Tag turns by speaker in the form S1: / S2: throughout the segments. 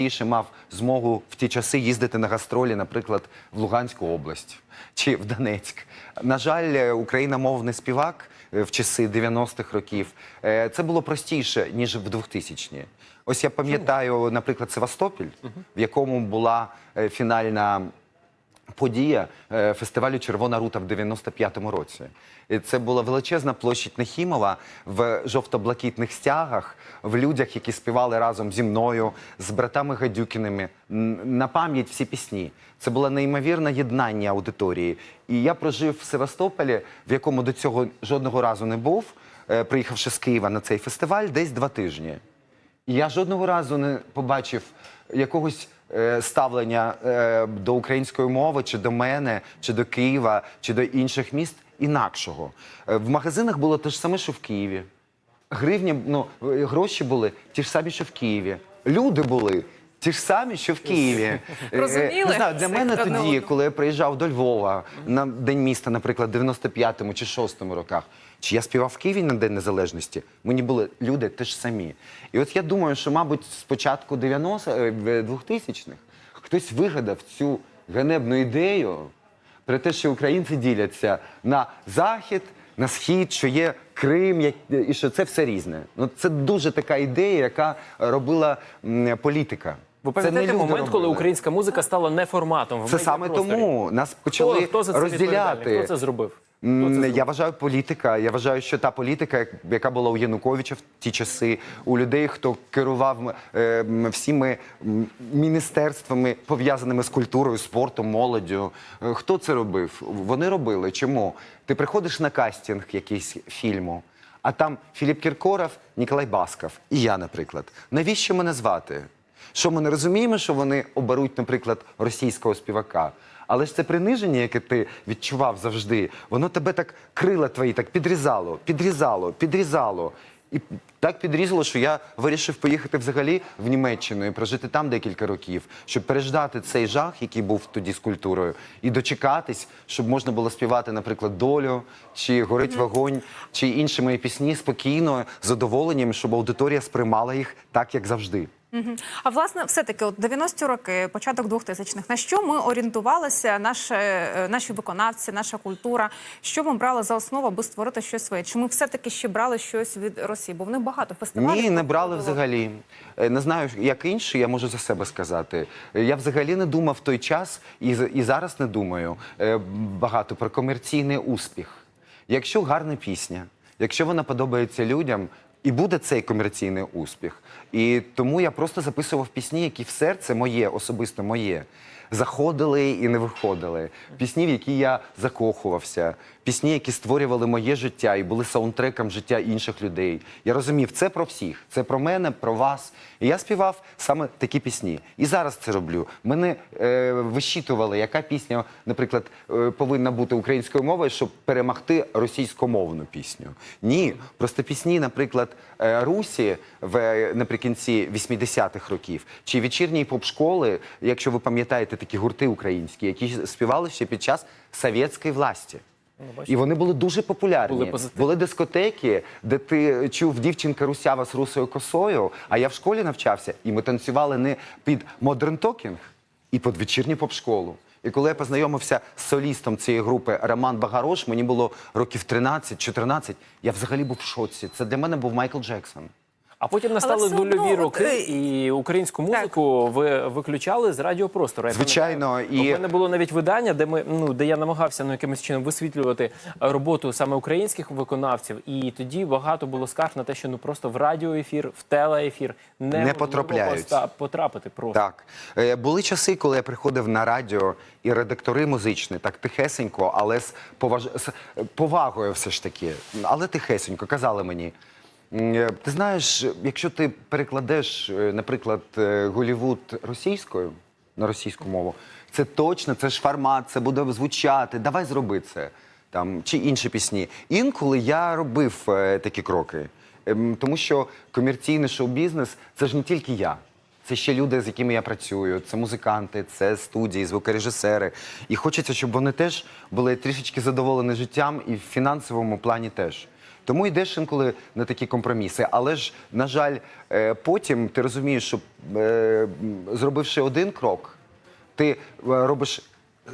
S1: Більше мав змогу в ті часи їздити на гастролі, наприклад, в Луганську область чи в Донецьк. На жаль, Україна, україномовний співак е, в часи 90-х років е, це було простіше ніж в 2000-ні. Ось я пам'ятаю, наприклад, Севастополь, в якому була е, фінальна подія е, фестивалю Червона рута в 95-му році. Це була величезна площадь Нахімова в жовто-блакитних стягах, в людях, які співали разом зі мною, з братами Гадюкіними. На пам'ять всі пісні. Це було неймовірне єднання аудиторії. І я прожив в Севастополі, в якому до цього жодного разу не був, е, приїхавши з Києва на цей фестиваль, десь два тижні. І я жодного разу не побачив якогось ставлення е, до української мови, чи до мене, чи до Києва, чи до інших міст інакшого. Е, в магазинах було те ж саме, що в Києві. Гривні, ну, е, гроші були ті ж самі, що в Києві. Люди були ті ж самі, що в Києві. Е, е,
S2: Розуміли
S1: Не знаю, для мене тоді, коли я приїжджав до Львова на День міста, наприклад, в 95-му чи 6-му роках, чи я співав в Києві на День Незалежності, мені були люди теж самі. І от я думаю, що, мабуть, з початку 90 е, 2000-х хтось вигадав цю ганебну ідею про те, що українці діляться на захід, на схід, що є Крим, і що це все різне. Ну це дуже така ідея, яка робила політика.
S3: Ви пам'ятаєте момент, коли
S1: робили.
S3: українська музика стала не форматом в
S1: Це саме тому нас
S3: Хто,
S1: почали
S3: хто за це
S1: розділяти.
S3: Хто це зробив?
S1: Я вважаю політика. Я вважаю, що та політика, яка була у Януковича в ті часи, у людей, хто керував е, всіми міністерствами, пов'язаними з культурою, спортом, молоддю. Е, Хто це робив? Вони робили. Чому? Ти приходиш на кастинг якийсь фільму, а там Філіп Кіркоров, Ніколай Басков і я, наприклад. Навіщо мене звати? Що ми не розуміємо, що вони оберуть, наприклад, російського співака. Але ж це приниження, яке ти відчував завжди, воно тебе так крила твої так підрізало, підрізало, підрізало. І так підрізало, що я вирішив поїхати взагалі в Німеччину і прожити там декілька років, щоб переждати цей жах, який був тоді з культурою, і дочекатись, щоб можна було співати, наприклад, долю, чи горить вогонь, чи інші мої пісні спокійно, задоволенням, щоб аудиторія сприймала їх так, як завжди.
S2: А власне, все-таки, от 90-ті роки, початок 2000-х, на що ми орієнтувалися, наші, е, наші виконавці, наша культура, що ми брали за основу, аби створити щось своє? Чи ми все-таки ще брали щось від Росії? Бо в них багато фестивалів.
S1: Ні, не брали взагалі. Е, Не знаю, як інші, я можу за себе сказати. Е, Я взагалі не думав в той час і, і зараз не думаю багато про комерційний успіх. Якщо гарна пісня, якщо вона подобається людям, і буде цей комерційний успіх. І тому я просто записував пісні, які в серце моє, особисто моє. Заходили і не виходили. Пісні, в які я закохувався, пісні, які створювали моє життя і були саундтреком життя інших людей. Я розумів, це про всіх, це про мене, про вас. І я співав саме такі пісні. І зараз це роблю. Мене е, вищитували, яка пісня, наприклад, е, повинна бути українською мовою, щоб перемогти російськомовну пісню. Ні, просто пісні, наприклад, е, Русі в наприкінці 80-х років, чи вечірньої поп-школи, якщо ви пам'ятаєте такі гурти українські, які співали ще під час совєтської власті. І вони були дуже популярні.
S3: Були.
S1: Були дискотеки, де ти чув дівчинка русява з русою косою. А я в школі навчався, і ми танцювали не під модерн токінг, і під вечірню поп-школу. І коли я познайомився з солістом цієї групи Роман Багарош, мені було років 13-14, я взагалі був в шоці. Це для мене був Майкл Джексон.
S3: А потім настали
S2: все одно,
S3: нульові
S2: от,
S3: роки,
S2: е,
S3: і українську музику ви виключали з радіопростору. Я
S1: Звичайно,
S3: пам'ятаю.
S1: і-
S3: у мене було навіть видання, де ми ну де я намагався ну якимось чином висвітлювати роботу саме українських виконавців. І тоді багато було скарг на те, що ну просто в радіоефір, в телеефір не, Не
S1: потрапляють.
S3: потрапити просто.
S1: Так. Е, Були часи, коли я приходив на радіо, і редактори музичні, так тихесенько, але з, поваж... з повагою все ж таки, але тихесенько, казали мені. «М, е, Ти знаєш, якщо ти перекладеш, е, наприклад, е, Голівуд російською на російську мову, це точно, це ж формат, це буде звучати. Давай зроби це. Там, чи інші пісні. Інколи я робив такі кроки. Ем, тому що комерційний шоу-бізнес це ж не тільки я. Це ще люди, з якими я працюю, це музиканти, це студії, звукорежисери. І хочеться, щоб вони теж були трішечки задоволені життям і в фінансовому плані теж. Тому йдеш інколи на такі компроміси. Але ж, на жаль, е, потім ти розумієш, що е, зробивши один крок, ти е, робиш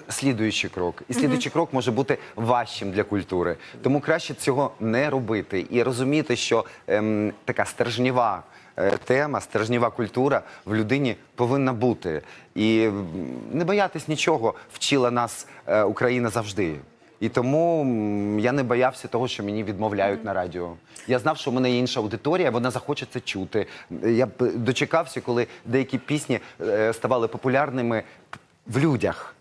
S1: слідуючий крок. І слідуючий крок може бути важчим для культури. Тому краще цього не робити і розуміти, що ем, така стержнєва е, тема, стержнєва культура в людині повинна бути. І не боятись нічого вчила нас е, Україна завжди. І тому я не боявся того, що мені відмовляють на радіо. Я знав, що в мене є інша аудиторія, вона захоче це чути. Я б дочекався, коли деякі пісні е, ставали популярними в людях.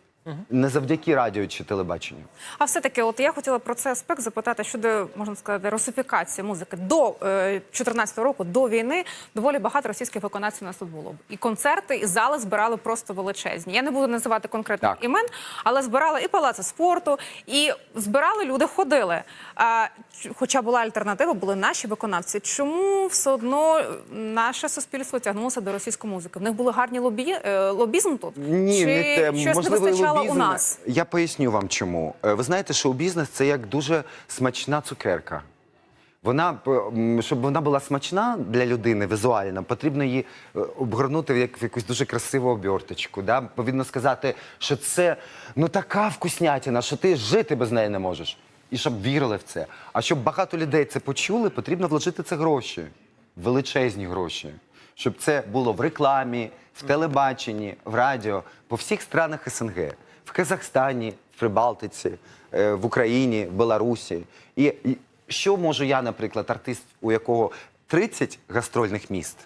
S1: Не завдяки радіо чи телебаченню.
S2: А все-таки, от я хотіла про цей аспект запитати щодо, можна сказати, русифікації музики. До 2014 року, до війни, доволі багато російських виконавців у нас тут було. І концерти, і зали збирали просто величезні. Я не буду називати конкретних
S1: Так.
S2: імен, але збирали і палаци спорту, і збирали люди, ходили. А, хоча була альтернатива, були наші виконавці. Чому все одно наше суспільство тягнулося до російської музики? В них були гарні лобі... е, лобізм тут?
S1: Ні,
S2: Чи
S1: не те.
S2: щось не вистачало у нас?
S1: Я поясню вам чому. Е, Ви знаєте, шоу-бізнес це як дуже смачна цукерка. Вона, щоб вона була смачна для людини візуально, потрібно її е, обгорнути в, як, в якусь дуже красиву оберточку. Да? Повинно сказати, що це ну така вкуснятина, що ти жити без неї не можеш. І щоб вірили в це. А щоб багато людей це почули, потрібно вложити це гроші, величезні гроші. Щоб це було в рекламі, в телебаченні, в радіо, по всіх странах СНГ, в Казахстані, в Прибалтиці, е, в Україні, в Білорусі. І, що можу я, наприклад, артист, у якого 30 гастрольних міст,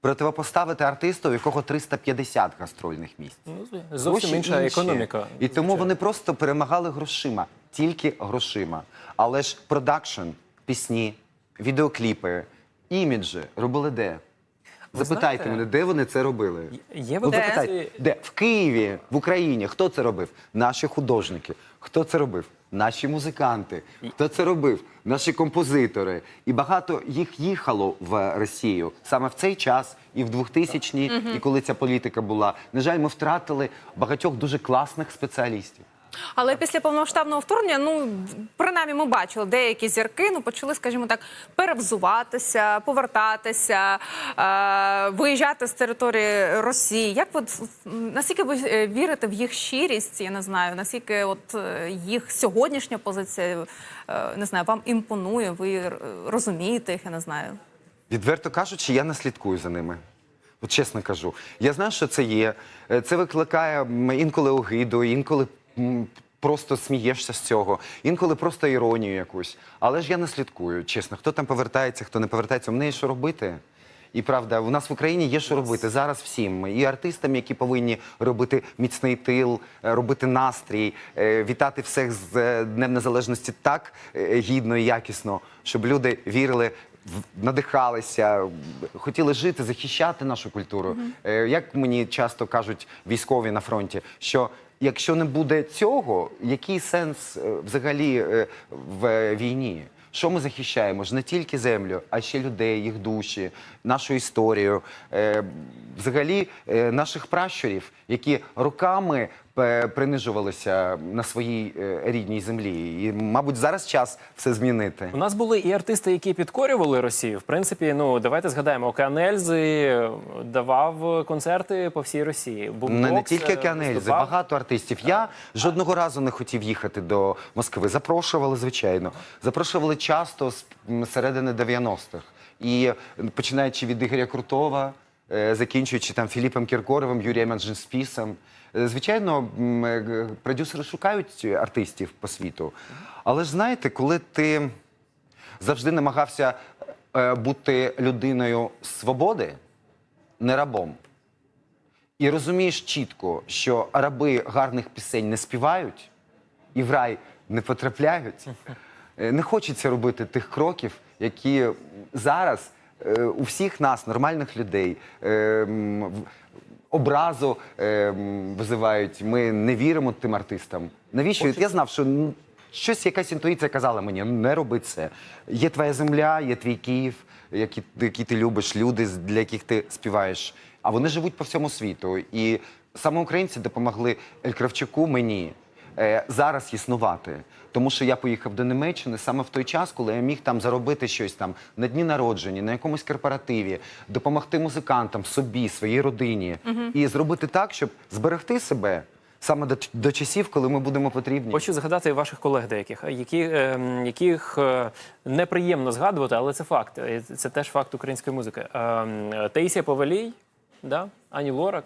S1: противопоставити артисту, у якого 350 гастрольних міст?
S3: Ну, зовсім інша
S1: інші.
S3: економіка.
S1: І тому вони просто перемагали грошима, тільки грошима. Але ж продакшн, пісні, відеокліпи, іміджі робили де? Запитайте
S3: знаєте,
S1: мене, де вони це робили?
S3: Є
S1: Ну, запитайте, де? В Києві, в Україні. Хто це робив? Наші художники. Хто це робив? Наші музиканти. Хто це робив? Наші композитори. І багато їх їхало в Росію саме в цей час, і в 2000-ні, і коли ця політика була. На жаль, ми втратили багатьох дуже класних спеціалістів.
S2: Але після повномасштабного вторгнення, ну принаймні, ми бачили деякі зірки, ну почали, скажімо так, перевзуватися, повертатися, е, виїжджати з території Росії. Як от наскільки ви е, вірите в їх щирість? Я не знаю, наскільки от е, їх сьогоднішня позиція е, не знаю, вам імпонує? Ви розумієте їх? Я не знаю.
S1: Відверто кажучи, я не слідкую за ними. От чесно кажу. Я знаю, що це є. Е, Це викликає інколи огиду, інколи просто смієшся з цього, інколи просто іронію якусь. Але ж я не слідкую, чесно. Хто там повертається, хто не повертається, у мене є що робити. І правда, у нас в Україні є що робити зараз всім. І артистам, які повинні робити міцний тил, е, робити настрій, е, вітати всіх з е, Днем Незалежності так гідно і якісно, щоб люди вірили надихалися, хотіли жити, захищати нашу культуру. Е, Як мені часто кажуть військові на фронті, що якщо не буде цього, який сенс е, взагалі е, в війні? Що ми захищаємо? Ж не тільки землю, а ще людей, їх душі, нашу історію, е, взагалі е, наших пращурів, які роками е, принижувалися на своїй рідній землі. І, мабуть, зараз час все змінити.
S3: У нас були і артисти, які підкорювали Росію. В принципі, ну давайте згадаємо, Океан Ельзи давав концерти по всій Росії.
S1: Не, не тільки Океанельзи, багато артистів. Я жодного разу не хотів їхати до Москви. Запрошували, звичайно. Запрошували часто з середини 90-х. І починаючи від Ігоря Крутова, е, закінчуючи там Філіпом Кіркоровим, Юрієм Андженспісом. Е, Звичайно, е, продюсери шукають артистів по світу. Але ж знаєте, коли ти завжди намагався бути людиною свободи, не рабом. І розумієш чітко, що раби гарних пісень не співають і в рай не потрапляють. Не хочеться робити тих кроків, які зараз е, у всіх нас, нормальних людей, е, образу е, визивають. Ми не віримо тим артистам. Навіщо? Я знав, що щось якась інтуїція казала мені, «Ну, не роби це. Є твоя земля, є твій Київ, який, який ти любиш, люди, для яких ти співаєш. А вони живуть по всьому світу. І саме українці допомогли Ель Кравчуку мені зараз існувати. Тому що я поїхав до Німеччини саме в той час, коли я міг там заробити щось там на дні народження, на якомусь корпоративі, допомогти музикантам, собі, своїй родині і зробити так, щоб зберегти себе саме до, до часів, коли ми будемо потрібні.
S3: Хочу згадати ваших колег деяких, які, е, яких е, неприємно згадувати, але це факт. Е, Це теж факт української музики. Е, м, Таїсія Повалій, да? Ані Лорак.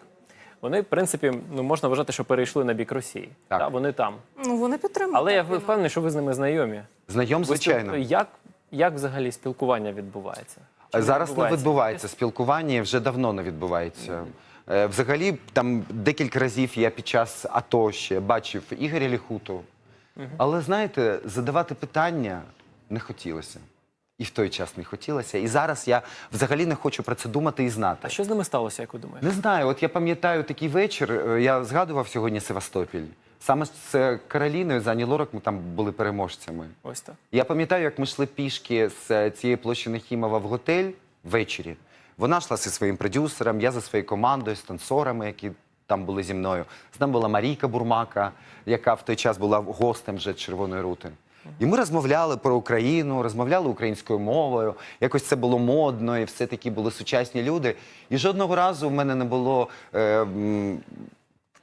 S3: Вони, в принципі, ну можна вважати, що перейшли на бік Росії.
S1: Так.
S3: Да, вони там.
S2: Ну вони підтримують.
S3: Але я впевнений, що ви з ними знайомі.
S1: Знайом, звичайно.
S3: Як, як взагалі спілкування відбувається? Чи
S1: Зараз не
S3: відбувається?
S1: відбувається спілкування, вже давно не відбувається. Е, Взагалі, там декілька разів я під час АТО ще бачив Ігоря Ліхуту. Але знаєте, задавати питання не хотілося. І в той час не хотілося. І зараз я взагалі не хочу про це думати і знати.
S3: А що з ними сталося, як ви думаєте?
S1: Не знаю, от я пам'ятаю такий вечір. е, Я згадував сьогодні Севастопіль. Саме з Кароліною з Ані Лорак ми там були переможцями.
S3: Ось так.
S1: Я пам'ятаю, як ми йшли пішки з е, цієї площі Нахімова в готель ввечері. Вона йшла зі своїм продюсером, я за своєю командою, з танцорами, які там були зі мною. З нами була Марійка Бурмака, яка в той час була гостем вже Червоної рути. І ми розмовляли про Україну, розмовляли українською мовою. Якось це було модно, і все таки були сучасні люди. І жодного разу в мене не було е,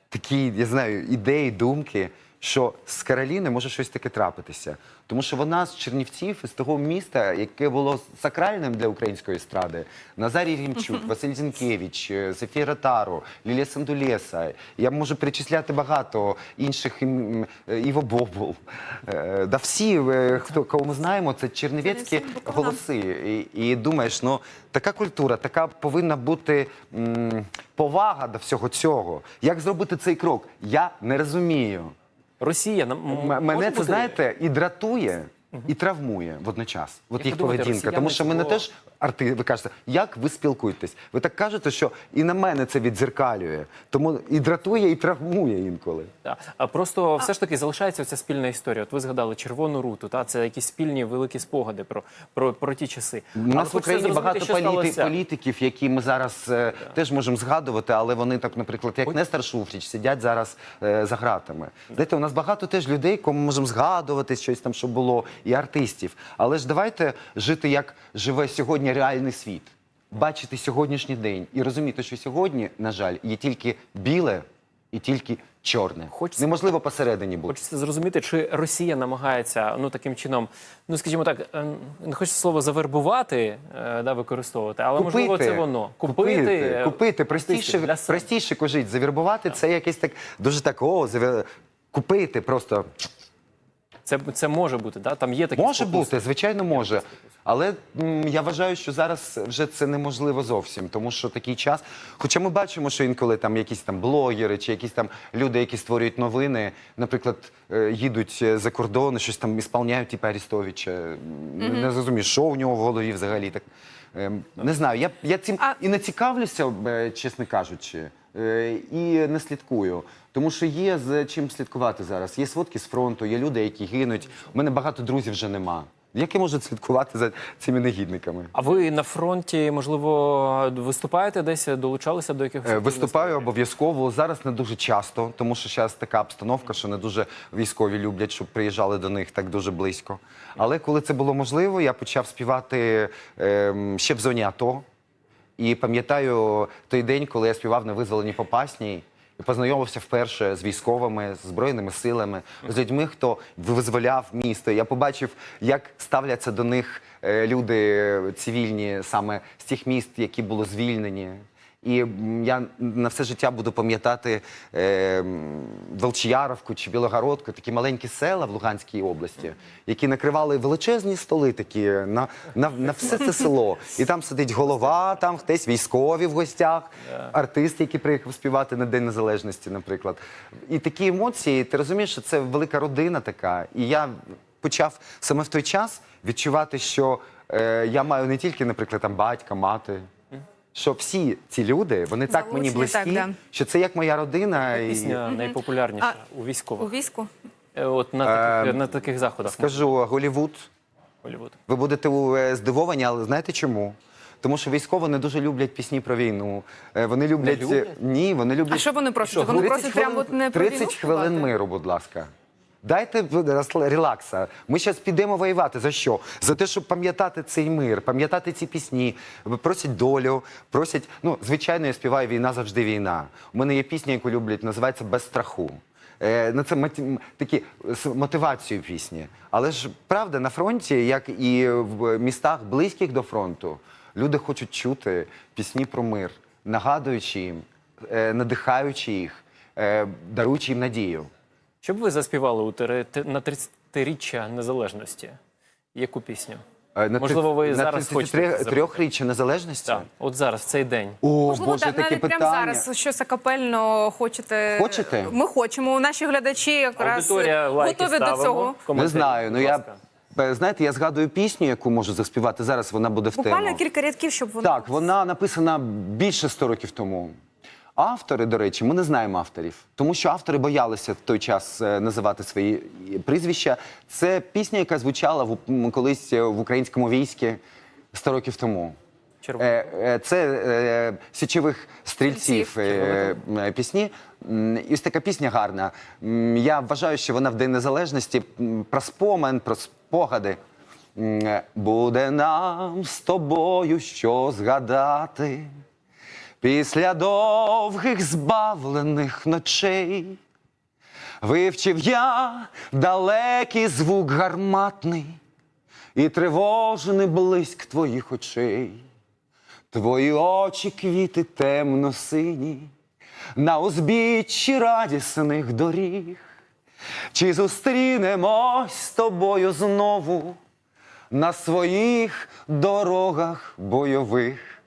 S1: такі, я знаю, ідеї, думки, що з Кароліни може щось таке трапитися. Тому що вона з Чернівців, із того міста, яке було сакральним для української естради. Назарій Рімчук, Василь Зінкевич, е, Софія Ротару, Лілія Сандулєса. Я можу перечисляти багато інших е, Іво Бобул. Е, Да всі, хто кого ми знаємо, це чернівецькі голоси. І, і думаєш, ну така культура, така повинна бути м, повага до всього цього. Як зробити цей крок? Я не розумію.
S3: Росія нам
S1: мене це
S3: бути-
S1: знаєте і дратує, і травмує водночас. От
S3: Як
S1: їх
S3: ви думаєте,
S1: поведінка. Тому що мене
S3: цього-
S1: теж арти, ви кажете, як ви спілкуєтесь? Ви так кажете, що і на мене це відзеркалює. Тому і дратує, і травмує інколи.
S3: А просто все ж таки залишається ця спільна історія. От ви згадали червону руту, та це якісь спільні великі спогади про, про, про ті часи.
S1: У
S3: Але
S1: нас в
S3: хочеться
S1: Україні
S3: зрозуміти,
S1: багато
S3: що
S1: політи-
S3: сталося.
S1: політиків, які ми зараз е, теж можемо згадувати, але вони так, наприклад, як Нестор Шуфріч, сидять зараз е, за гратами. Знаєте, у нас багато теж людей, кому можемо згадувати щось там, що було, і артистів. Але ж давайте жити, як живе сьогодні реальний світ. Бачити сьогоднішній день і розуміти, що сьогодні, на жаль, є тільки біле і тільки чорне.
S3: Хочеться-
S1: Неможливо посередині бути.
S3: Хочеться зрозуміти, чи Росія намагається ну таким чином, ну скажімо так, е, не хочеться слово завербувати, е, да, використовувати, але можливо це воно.
S1: Купити,
S3: е,
S1: купити. Простіше, простіше кажіть, завірбувати це якесь так дуже так, о, завір... купити просто.
S3: Це, це може бути, да? там є такі
S1: Може
S3: спокуси.
S1: бути, звичайно, може. Але м, я вважаю, що зараз вже це неможливо зовсім, тому що такий час. Хоча ми бачимо, що інколи там якісь там блогери чи якісь там люди, які створюють новини, наприклад, е, їдуть е, за кордон, щось там ісполняють, типу Арістовича. Не зрозумієш, що у нього в голові взагалі так. Ем, Не знаю, я, я цим
S2: А-
S1: і не цікавлюся, е, чесно кажучи, е, і не слідкую. Тому що є з чим слідкувати зараз. Є сводки з фронту, є люди, які гинуть. У мене багато друзів вже нема. Як я можу слідкувати за цими негідниками?
S3: А ви на фронті, можливо, виступаєте десь, долучалися до якихось
S1: Е. Виступаю обов'язково зараз не дуже часто, тому що зараз така обстановка, що не дуже військові люблять, щоб приїжджали до них так дуже близько. Але коли це було можливо, я почав співати ем, ще в зоні АТО. І пам'ятаю той день, коли я співав на визволенні Попасній. Познайомився вперше з військовими, з збройними силами, з людьми, хто визволяв місто. Я побачив, як ставляться до них е, люди цивільні саме з тих міст, які були звільнені. І я на все життя буду пам'ятати е, Волчияровку чи Білогородку, такі маленькі села в Луганській області, які накривали величезні столи такі на, на, на все це село. І там сидить голова, там хтось військові в гостях, артист, який приїхав співати на День Незалежності, наприклад. І такі емоції, ти розумієш, що це велика родина така. І я почав саме в той час відчувати, що е, я маю не тільки, наприклад, там батька, мати. Що всі ці люди, вони так мені
S2: Залучені, так,
S1: близькі,
S2: да.
S1: що це як моя родина. І...
S3: Пісня найпопулярніша у
S2: У
S3: військових.
S2: війську.
S3: Е, От на таких,
S1: Ем,
S3: на таких заходах.
S1: Скажу Голівуд.
S3: Голлівуд.
S1: Ви будете е, здивовані, але знаєте чому? Тому що військові не дуже люблять пісні про війну. Е, Вони люблять,
S3: люблять?
S1: ні, вони люблять
S2: А що вони просять? Вони
S1: 30
S2: просять прямо не про
S1: 30 хвилин миру, будь ласка. Дайте релакса. Ми зараз підемо воювати. За що? За те, щоб пам'ятати цей мир, пам'ятати ці пісні. Просять долю, просять. Ну, звичайно, я співаю війна завжди війна. У мене є пісня, яку люблять, називається Без страху. Е, ну, це такі з мотивацією пісні. Але ж правда, на фронті, як і в містах близьких до фронту, люди хочуть чути пісні про мир, нагадуючи їм, е, надихаючи їх, е, даруючи їм надію.
S3: Що б ви заспівали у на 30-річчя незалежності? Яку пісню?
S1: Е, на
S3: Можливо, ви
S1: три-
S3: зараз хочете
S1: 33 трьохріччя незалежності?
S3: Так, от зараз, в цей день.
S1: О,
S2: Можливо,
S1: Боже, таке
S2: навіть
S1: питання.
S2: прямо зараз щось акапельно хочете.
S1: Хочете?
S2: Ми хочемо. Наші глядачі якраз
S3: Аудиторія лайки
S2: готові
S3: ставимо.
S2: до цього.
S1: Не знаю, ну я знаєте, я згадую пісню, яку можу заспівати. Зараз вона буде в
S2: Буквально кілька рядків, щоб воно
S1: Так, вона написана більше 100 років тому. Автори, до речі, ми не знаємо авторів, тому що автори боялися в той час е, називати свої прізвища. Це пісня, яка звучала в, колись е, в українському війську 100 років тому.
S3: Червоний.
S1: Е, е, Це е, січових стрільців е, е, пісні. І ось така пісня гарна. Я вважаю, що вона в День Незалежності про спомин, про спогади. Е, Буде нам з тобою що згадати після довгих збавлених ночей. Вивчив я далекий звук гарматний і тривожний блиск твоїх очей. Твої очі квіти темно-сині, на узбіччі радісних доріг. Чи зустрінемось з тобою знову на своїх дорогах бойових?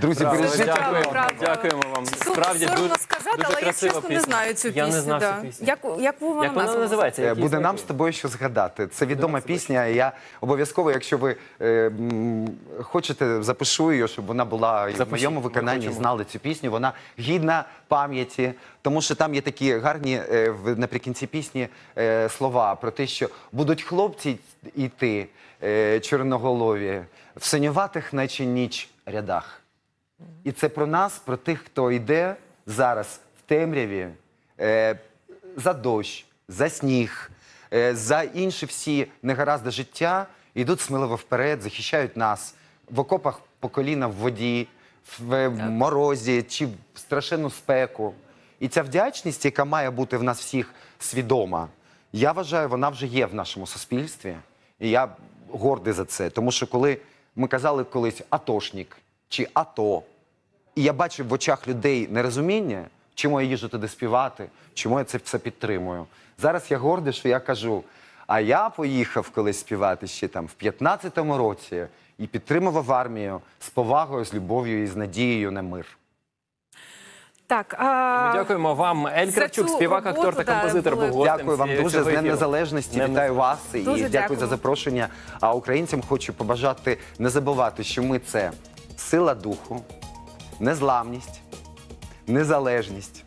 S1: Друзі,
S3: Браво,
S1: бережіть
S3: дякуємо,
S2: Правда, правда.
S3: дякуємо вам. Справді
S2: соромно
S3: дуже,
S2: сказати,
S3: дуже
S2: але я
S3: красива
S2: чесно не
S3: пісня.
S2: знаю цю пісню.
S3: Я не знав
S2: да.
S3: цю пісню.
S2: Як, як вона,
S3: Як вона
S2: називалася?
S3: називається?
S1: Е,
S3: Який
S1: Буде нам з тобою що згадати. Це відома пісня. і Я обов'язково, якщо ви е, м, хочете, запишу її, щоб вона була і в
S3: Запишіть,
S1: моєму
S3: ми
S1: виконанні.
S3: хочемо.
S1: Знали цю пісню. Вона гідна пам'яті, тому що там є такі гарні е, в- наприкінці пісні е, слова про те, що будуть хлопці йти е, чорноголові в синюватих, наче ніч рядах. І це про нас, про тих, хто йде зараз в темряві е, за дощ, за сніг, е, за інші всі негаразди життя, йдуть сміливо вперед, захищають нас в окопах по коліна в воді, в е, морозі чи в страшенну спеку. І ця вдячність, яка має бути в нас всіх свідома, я вважаю, вона вже є в нашому суспільстві. І я гордий за це. Тому що коли ми казали колись атошник чи АТО, і я бачив в очах людей нерозуміння, чому я їжджу туди співати, чому я це все підтримую. Зараз я гордий, що я кажу. А я поїхав колись співати ще там в 15-му році і підтримував армію з повагою, з любов'ю і з надією на мир.
S2: Так,
S3: Ми. Дякуємо вам. Ель Кравчук, співак, актор та
S2: да,
S3: композитор,
S2: були-
S3: був гостем
S1: Дякую вам дуже з Днем. Незалежності.
S3: Днем
S1: Вітаю вас і
S2: Дуже
S1: дякую
S2: дякую.
S1: за запрошення. А українцям хочу побажати не забувати, що ми це сила духу, незламність, незалежність,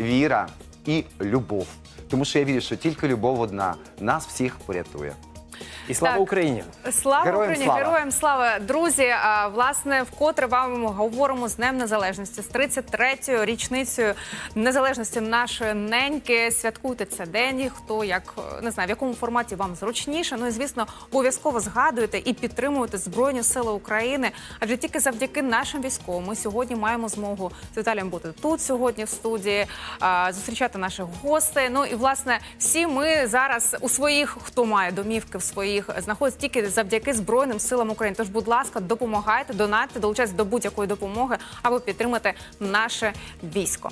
S1: віра і любов. Тому що я вірю, що тільки любов одна нас всіх порятує.
S3: І слава
S2: Так.
S3: Україні!
S2: Слава
S1: Героям
S2: Україні,
S1: слава!
S2: героям слава, друзі. А, власне, вкотре вам говоримо з Днем Незалежності з 33-ю річницею незалежності нашої неньки. Святкуйте це день. і Хто як е, не знаю, в якому форматі вам зручніше. Ну і звісно, обов'язково згадуйте і підтримуйте Збройні Сили України. Адже тільки завдяки нашим військовим ми сьогодні маємо змогу з Віталієм бути тут сьогодні в студії, а, зустрічати наших гостей. Ну і власне всі ми зараз у своїх, хто має домівки в своїх, знаходяться тільки завдяки Збройним силам України. Тож, будь ласка, допомагайте, донатьте, долучайтесь до будь-якої допомоги, аби підтримати наше військо.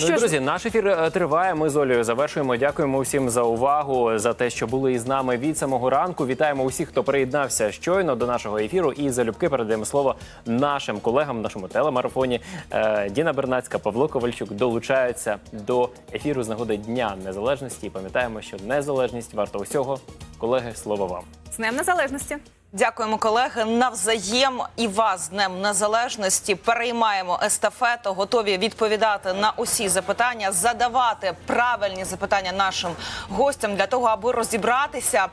S3: Ну і, друзі, наш ефір е, триває. Ми з Олею завершуємо. Дякуємо усім за увагу, за те, що були із нами від самого ранку. Вітаємо усіх, хто приєднався щойно до нашого ефіру. І залюбки передаємо слово нашим колегам нашому телемарафоні. Е, Діна Бернацька, Павло Ковальчук долучаються до ефіру з нагоди Дня Незалежності. І пам'ятаємо, що незалежність варта усього. Колеги, слово вам.
S2: З Днем Незалежності.
S4: Дякуємо, колеги. Навзаєм і вас Днем Незалежності переймаємо естафету, готові відповідати на усі запитання, задавати правильні запитання нашим гостям для того, аби розібратися,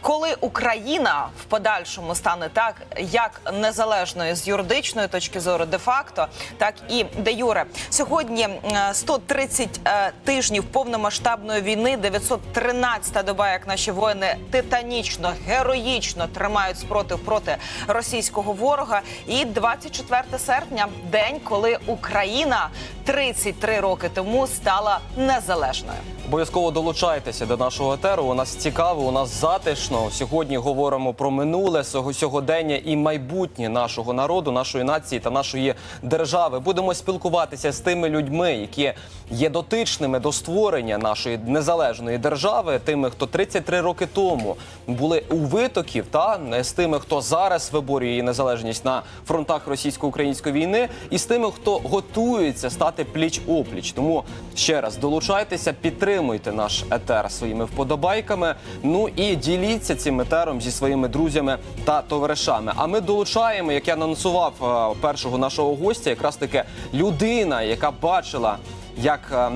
S4: коли Україна в подальшому стане так, як незалежною з юридичної точки зору, де факто, так і де юре. Сьогодні е, 130 е, тижнів повномасштабної війни, 913 доба, як наші воїни титанічно, героїчно тримають спротив проти російського ворога. І 24 серпня, день, коли Україна 33 роки тому стала незалежною.
S5: Обов'язково долучайтеся до нашого етеру. У нас цікаво, у нас затишно. Сьогодні говоримо про минуле, сього- сьогодення і майбутнє нашого народу, нашої нації та нашої держави. Будемо спілкуватися з тими людьми, які є дотичними до створення нашої незалежної держави, тими, хто 33 роки тому були у витоків, та з тими, хто зараз виборює незалежність на фронтах російсько-української війни, і з тими, хто готується стати пліч опліч. Тому ще раз долучайтеся, підтримуйте наш етер своїми вподобайками. Ну і діліться цим етером зі своїми друзями та товаришами. А ми долучаємо, як я анонсував е, першого нашого гостя, якраз таки людина, яка бачила, як е,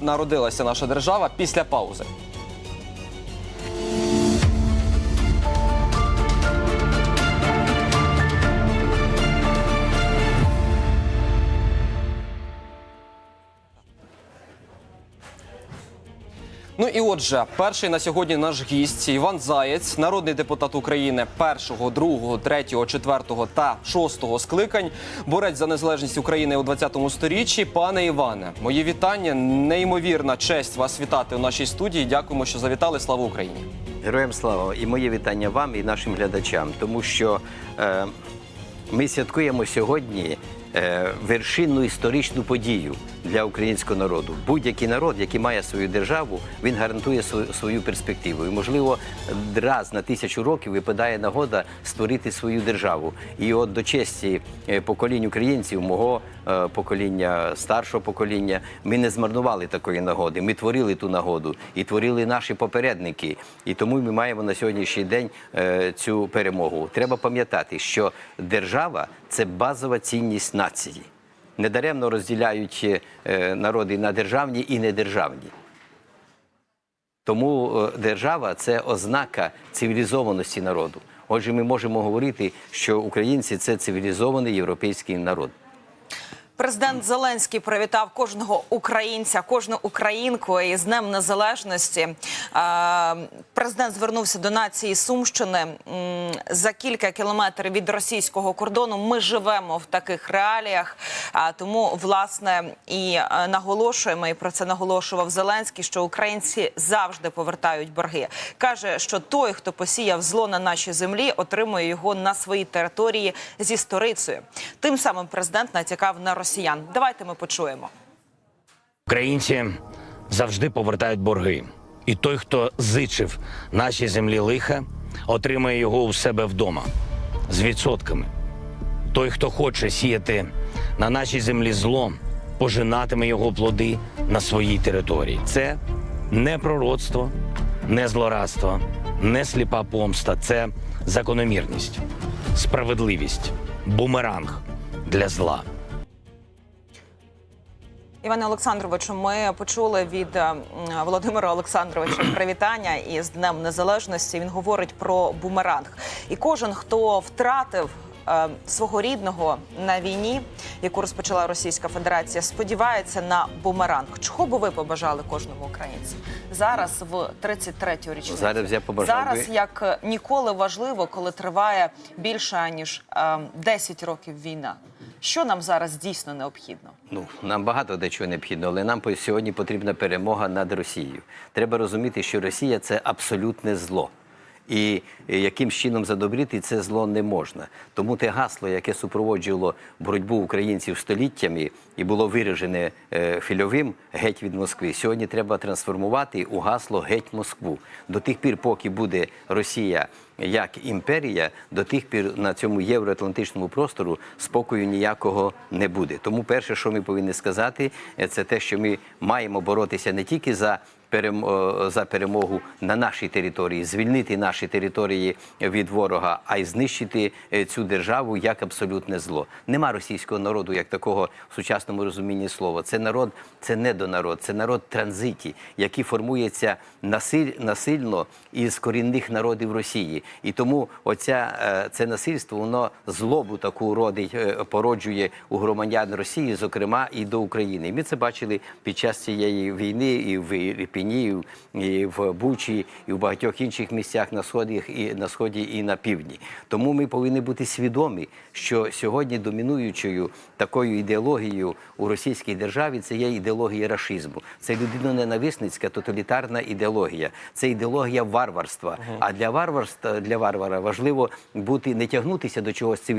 S5: народилася наша держава після паузи. Ну і отже, перший на сьогодні наш гість Іван Заєць, народний депутат України першого, другого, третього, четвертого та шостого скликань, борець за незалежність України у 20 сторіччі. Пане Іване, мої вітання. Неймовірна честь вас вітати у нашій студії. Дякуємо, що завітали. Слава Україні!
S6: Героям слава і моє вітання вам і нашим глядачам, тому що е, ми святкуємо сьогодні вершинну історичну подію для українського народу. Будь-який народ, який має свою державу, він гарантує свою, перспективу. І, можливо, раз на тисячу років випадає нагода створити свою державу. І от до честі е, поколінь українців, мого е, покоління, старшого покоління, ми не змарнували такої нагоди. Ми творили ту нагоду і творили наші попередники. І тому ми маємо на сьогоднішній день е, цю перемогу. Треба пам'ятати, що держава це базова цінність нації. Недаремно розділяють е, народи на державні і недержавні. Тому е, держава це ознака цивілізованості народу. Отже, ми можемо говорити, що українці це цивілізований європейський народ.
S4: Президент Зеленський привітав кожного українця, кожну українку із Днем Незалежності. Е, Президент звернувся до нації Сумщини за кілька кілометрів від російського кордону. Ми живемо в таких реаліях. Тому, власне, і е, наголошуємо, і про це наголошував Зеленський, що українці завжди повертають борги. каже, що той, хто посіяв зло на нашій землі, отримує його на своїй території зі сторицею. Тим самим президент натякав на росіян. Давайте ми почуємо.
S7: Українці завжди повертають борги. І той, хто зичив нашій землі лиха, отримає його у себе вдома з відсотками. Той, хто хоче сіяти на нашій землі зло, пожинатиме його плоди на своїй території. Це не пророцтво, не злорадство, не сліпа помста. Це закономірність, справедливість, бумеранг для зла.
S4: Іване Олександровичу, ми почули від е, Володимира Олександровича привітання із Днем Незалежності. Він говорить про бумеранг. І кожен, хто втратив е, свого рідного на війні, яку розпочала Російська Федерація, сподівається на бумеранг. Чого би ви побажали кожному українцю зараз в 33-ю річницю?
S6: Зараз я побажав би-
S4: як ніколи важливо, коли триває більше ніж е, 10 років війна. Що нам зараз дійсно необхідно?
S6: Ну, нам багато де чого необхідно, але нам сьогодні потрібна перемога над Росією. Треба розуміти, що Росія це абсолютне зло. І е, яким чином задобрити це зло не можна. Тому те гасло, яке супроводжувало боротьбу українців століттями і було виражене е, Фільовим геть від Москви, сьогодні треба трансформувати у гасло геть Москву. До тих пір, поки буде Росія як імперія, до тих пір на цьому євроатлантичному простору спокою ніякого не буде. Тому перше, що ми повинні сказати, е, це те, що ми маємо боротися не тільки за за перемогу на нашій території, звільнити наші території від ворога, а й знищити е, цю державу як абсолютне зло. Нема російського народу як такого в сучасному розумінні слова. Це народ, це недонарод, це народ транзиті, який формується насиль, насильно із корінних народів Росії. І тому оця е, це насильство, воно злобу таку родить, е, породжує у громадян Росії, зокрема і до України. І ми це бачили під час цієї війни і в Ірпіні, і в- і в Бучі, і в багатьох інших місцях на сході, і на сході і на півдні. Тому ми повинні бути свідомі, що сьогодні домінуючою такою ідеологією у російській державі це є ідеологія рашизму. Це людиноненависницька тоталітарна ідеологія. Це ідеологія варварства. А для варварства для варвара важливо бути не тягнутися до чогось цивілізованого,